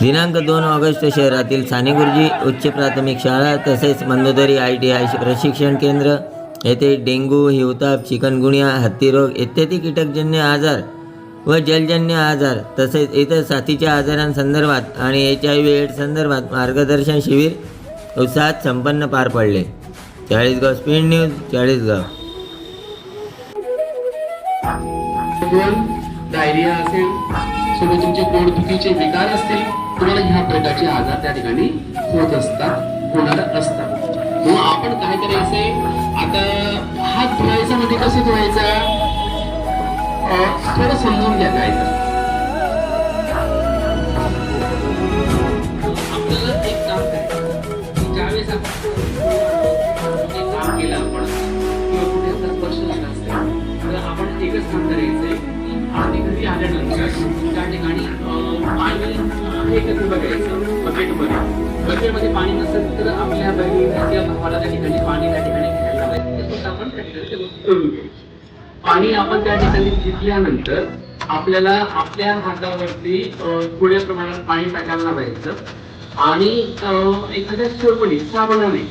दिनांक दोन ऑगस्ट शहरातील सानेगुरुजी उच्च प्राथमिक शाळा तसेच मंदोदरी आय टी आय प्रशिक्षण केंद्र येथे डेंग्यू हिवताप चिकनगुनिया हत्तीरोग इत्यादी कीटकजन्य आजार व जलजन्य आजार तसेच इतर साथीच्या आजारांसंदर्भात आणि एच आय व्ही एड संदर्भात मार्गदर्शन शिबिर उत्साहात संपन्न पार पडले. Chalisgaon speed news Chalisgaon. दोन डायरिया असेल सोबत तुमचे पोटदुखीचे विकार असतील तुम्हाला ह्या प्रकारचे आजार त्या ठिकाणी होत असतात होणार असतात. मग आपण काय करायचंय? आता हात धुवायचा म्हणजे कसं धुवायचा? थोडं समजून घ्या काय तर. आपल्याला एक काम करायचं ज्यावेळेस आपण त्या ठिकाणी पाणी हे बघायचं. बकेटमध्ये बकेटमध्ये पाणी नसेल तर आपल्या बहिणीला किंवा भावाला त्या ठिकाणी पाणी त्या ठिकाणी घ्यायला लावायचं. आपण त्या ठिकाणी ते करून पाणी आपण त्या ठिकाणी घेतल्यानंतर आपल्याला आपल्या हातावरती अं, थोड्या प्रमाणात पाणी टाकायला लावायचं. आणि अं, एखाद्या सरपणी साबणाने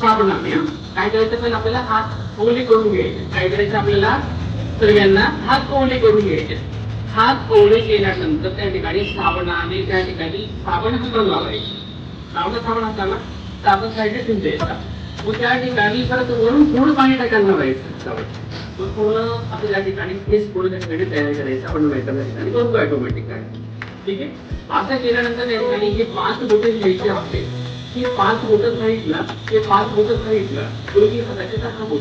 साबणाने हं. काय करायचं? पण आपल्याला हात ओले करून घ्यायचे. काय करायचं? आपल्याला सर्वांना हात ओले करून घ्यायचे. हात ओले केल्यानंतर त्या ठिकाणी साबणाने त्या ठिकाणी साबण हाताला लावायचे. साबण साबण हाताला साबण साईडने ठेवून द्यायचा. मग त्या ठिकाणी परत वरून थोडं पाणी टाकायला लावायचं साबण मग पूर्ण आपल्या त्या ठिकाणी फेस पूर्ण त्या ठिकाणी तयार करायचं. आपण माहिती त्या ठिकाणी. बघतो ऑटोमॅटिक काय. ठीक आहे? असं केल्यानंतर त्या ठिकाणी हे पाच बोटे घ्यायचे आपले ही पाच बोटं साईडला हे पाच बोटं सांगितलं योगी हाताचे दहा बोट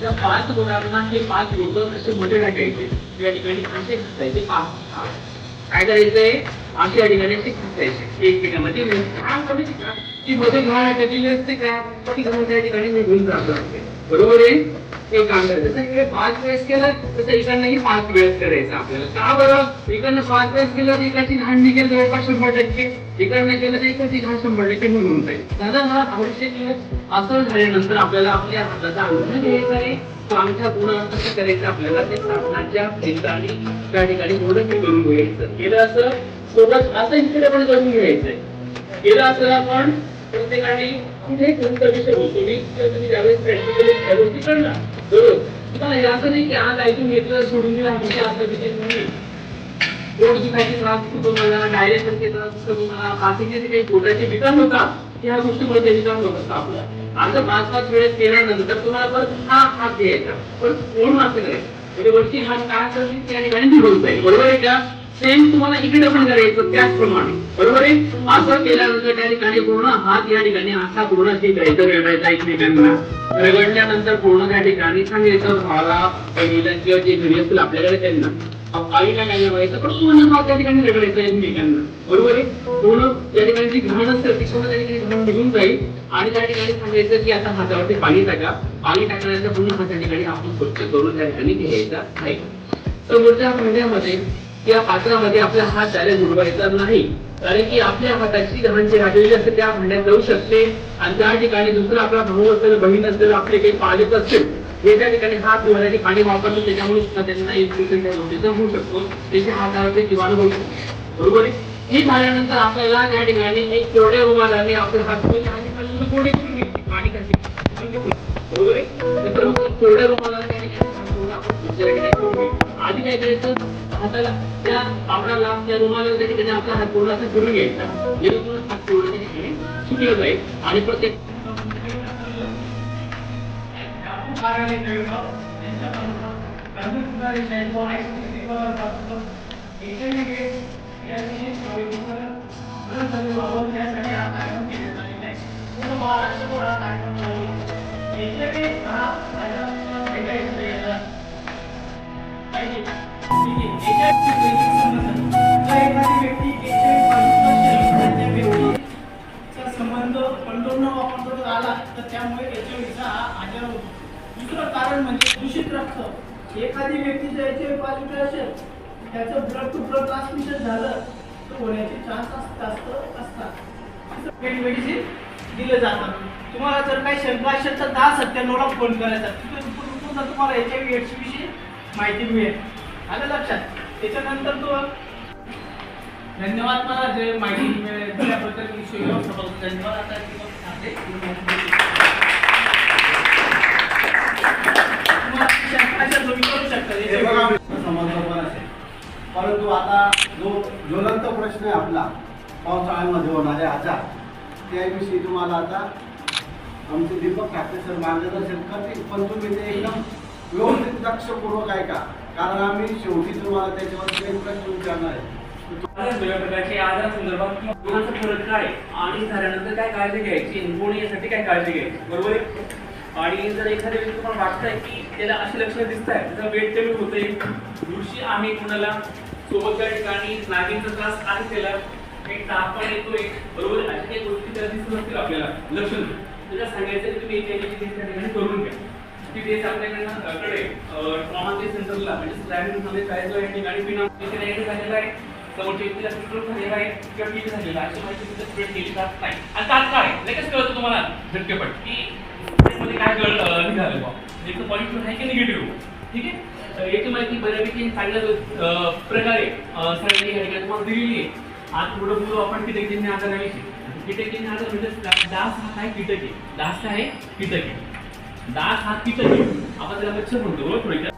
त्या पाच बोटांना हे पाच बोटं असे मोठे टाकायचे. या ठिकाणी असे घासायचे पाच काय करायचंय? असे या ठिकाणी असे घासायचे. एकमेकांमध्ये घाण कमी का ती मध्ये घाण त्याची असते का? ती घाण त्या ठिकाणी निघून जात असते बरोबर आहे? हे काम करायचं इकडे पाच वेळेस केलं तसं इकडनंही पाच वेळेस करायचं आपल्याला. का बरं? इकडनं पाच वेळेस केलं तर इकडची घाण निघेल जवळपास शंभर टक्के. इकडनं केलं तर इकडची घाण शंभर टक्के निघून जाईल. साधारण आवश्यक असं झाल्यानंतर आपल्याला आपल्या हाताचा अंगठा घ्यायचा आहे. तो अंगठा कसं करायचं आपल्याला ते साधनाच्या आणि त्या ठिकाणी थोडं हे करून घ्यायचं. केलं असं सोबत असं इकडे पण करून घ्यायचंय. केलं असं आपण प्रत्येकाने कुठे कोणता विषय होतो मी तर तुम्ही ज्यावेळेस प्रॅक्टिकली त्या गोष्टी करणार बरोबर असं नाही की आज ऐकून घेतलं सोडून दिला विषय असं विषय नाही पोटदुखाचे त्रास होतो मला डायरेक्ट त्रास होतो मला बाकीचे जे काही पोटाचे विकास होतात या गोष्टीमुळे ते विकार होत असतात आपल्याला. असं पाच पाच वेळेस केल्यानंतर तुम्हाला परत हा हात घ्यायचा परत कोण असं करायचं? म्हणजे वरची हात काय असेल त्या ठिकाणी निघून जाईल. बरोबर आहे का? सेम तुम्हाला इकडे पण करायचं त्याचप्रमाणे. बरोबर आहे? असं केल्यानंतर त्या ठिकाणी पूर्ण हात या ठिकाणी असा पूर्ण अशी करायचं रगडायचा एकमेकांना. रगडल्यानंतर पूर्ण त्या ठिकाणी सांगायचं भावाला बहिणीला किंवा जे घरी असतील आपल्याकडे त्यांना. आईला काय व्हायचं पण पूर्ण भाव त्या ठिकाणी रगडायचं एकमेकांना. बरोबर आहे? पूर्ण त्या ठिकाणी जी घाण असते ती पूर्ण त्या ठिकाणी घाण निघून जाईल. आणि त्या ठिकाणी सांगायचं की आता हातावरती पाणी टाका. पाणी टाकल्यानंतर पूर्ण हात त्या ठिकाणी आपण स्वच्छ करून त्या ठिकाणी घ्यायचा आहे तर पुढच्या महिन्यामध्ये या पात्रामध्ये आपला हात डायरेक्ट बुडवायचा नाही. कारण की आपल्या हाताची घाण जी राहिलेली असते त्या भांड्यात जाऊ शकते. आणि त्या ठिकाणी दुसरा आपला भाऊ असेल बहीण असेल आपले काही पालक असतील हे त्या ठिकाणी हात धुवायसाठी पाणी वापरलं त्याच्यामुळे सुद्धा त्यांना इन्फेक्शन त्या होऊ शकतो. त्याच्या हातावरती जीवाणू होऊ शकतो. बरोबर आहे? हे झाल्यानंतर आपल्याला त्या ठिकाणी एक तेवढ्या रुमालाने आपले हात धुवून आणि कोणी करून पाणी खाली. बरोबर आहे? तेवढ्या रुमालाने आपण दुसऱ्या ठिकाणी आधी काय करायचं हाताला त्या कापडाला त्या रुमाला त्या ठिकाणी आपला हात पूर्ण असं फिरून घ्यायचा. जेणेकरून हात पूर्ण त्या ठिकाणी जाईल आणि प्रत्येक एखादी व्यक्ती जर एचआयव्ही पॉझिटिव्ह असेल त्याचं ब्लड टू ब्लड ट्रान्समिशन झालं तर होण्याचे चान्स जास्त असतात मेडिसिन दिलं जातं तुम्हाला जर काही शंका असेल तर दहा सत्त्याण्णवला फोन करायचा तिथून तुम्हाला एच आय व्ही एड्स माहिती मिळेल. आलं लक्षात. त्याच्यानंतर तो धन्यवाद मला जे माहिती मिळेल. दिल्याबद्दल मी धन्यवाद आता शकता. हे. परंतु आता जो ज्वलंत प्रश्न आहे आपला पावसाळ्यामध्ये होणारे आजार त्याविषयी तुम्हाला आता आमचे दीपक ठाकरे सर मार्गदर्शन करतील. पण तुम्ही ते एकदम व्यवस्थित लक्षपूर्वक ऐका. कारण आम्ही शेवटी तुम्हाला त्याच्यावर प्रश्न विचारणार आहे. वेगवेगळ्या प्रकारचे आजारासंदर्भात किंवा गुणांचा फरक काय आणि झाल्यानंतर काय काळजी घ्यायची होणे यासाठी काय काळजी घ्यायची? बरोबर आहे? आणि जर एखाद्या व्यक्ती तुम्हाला वाटतंय की त्याला अशी लक्षणं दिसत आहे त्याचा वेट कमी होतंय बुरशी आहे कुणाला सोबत त्या ठिकाणी नागींचा त्रास आहे त्याला एक ताप येतोय. बरोबर अशा काही गोष्टी त्याला दिसत असतील आपल्याला लक्षण. त्याला सांगायचं की तुम्ही त्या ठिकाणी करून घ्या. ती आपल्याकडनं कडे ट्रॉमा केअर सेंटरला म्हणजे स्लॅबिंगमध्ये आहे ठिकाणी पिना झालेला आहे. समोरच्या व्यक्तीला स्ट्रोक झालेला आहे. किंवा टीबी झालेला आहे. अशी माहिती तिथे स्प्रेड केली जात नाही. आणि तात्काळ लगेच कळतं तुम्हाला झटकेपट की काय कळ निघालं बा एक पॉझिटिव्ह आहे की निगेटिव्ह ठीक आहे? याची माहिती बऱ्यापैकी चांगल्या प्रकारे सगळ्यांनी या ठिकाणी तुम्हाला दिलेली आहे. आज पुढे बोलू आपण कीटकजन्य आजाराविषयी. कीटकजन्य आजार म्हणजे डास हा काय? कीटक आहे. डास काय आहे कीटक आहे. डास हा कीटक आहे आपण त्याला मच्छर म्हणतो बरोबर थोडक्यात